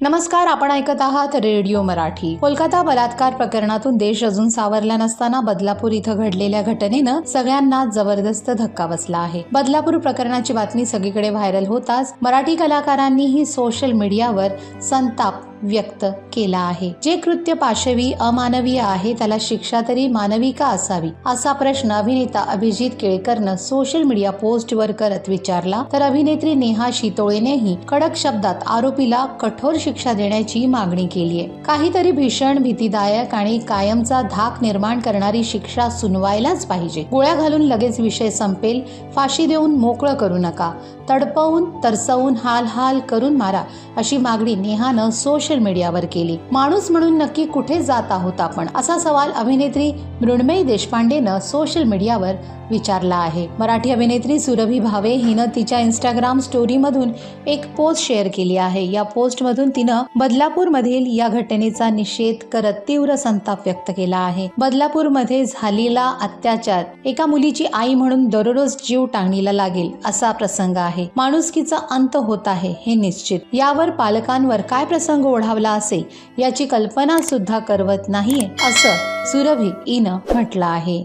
नमस्कार आपण ऐकत आहात रेडिओ मराठी. कोलकाता बलात्कार प्रकरणातून देश अजून सावरला नसताना बदलापूर इथं घडलेल्या घटनेनं सगळ्यांना जबरदस्त धक्का बसला आहे. बदलापूर प्रकरणाची बातमी सगळीकडे व्हायरल होताच मराठी कलाकारांनीही सोशल मीडियावर संताप व्यक्त केला आहे. जे कृत्य पाशवी अमानवीय आहे त्याला शिक्षा तरी मानवी का असावी? असा प्रश्न अभिनेता अभिजित केळकरनं सोशल मीडिया पोस्ट वर करत विचारला. तर अभिनेत्री नेहा शितोळेनेही कडक शब्दात आरोपीला कठोर शिक्षा देण्याची मागणी केली आहे. काहीतरी भीषण भीतीदायक आणि कायमचा धाक निर्माण करणारी शिक्षा सुनवायलाच पाहिजे. गोळ्या घालून लगेच विषय संपेल फाशी देऊन मोकळं करू नका तडपवून तरसवून हाल हाल करून मारा अशी मागणी नेहानं सोशल मीडियावर केली. माणूस म्हणून नक्की कुठे जात आहोत आपण? असा सवाल अभिनेत्री मृण्मयी देशपांडेनं सोशल मीडियावर विचारला आहे. मराठी अभिनेत्री सुरभी भावे हिनं तिच्या इंस्टाग्राम स्टोरीमधून एक पोस्ट शेअर केली आहे. या पोस्टमधून तिनं बदलापूरमधील या घटनेचा निषेध करत तीव्र संताप व्यक्त केला आहे. बदलापूरमध्ये झालेला अत्याचार एका मुलीची आई म्हणून दररोज जीव टांगणीला लागेल असा प्रसंग आहे. माणुसकीचा अंत होत आहे हे निश्चित. यावर पालकांवर काय प्रसंग ओढावला असेल याची कल्पना सुद्धा करवत नाहीये असं सुरभी ईनं म्हटलं आहे.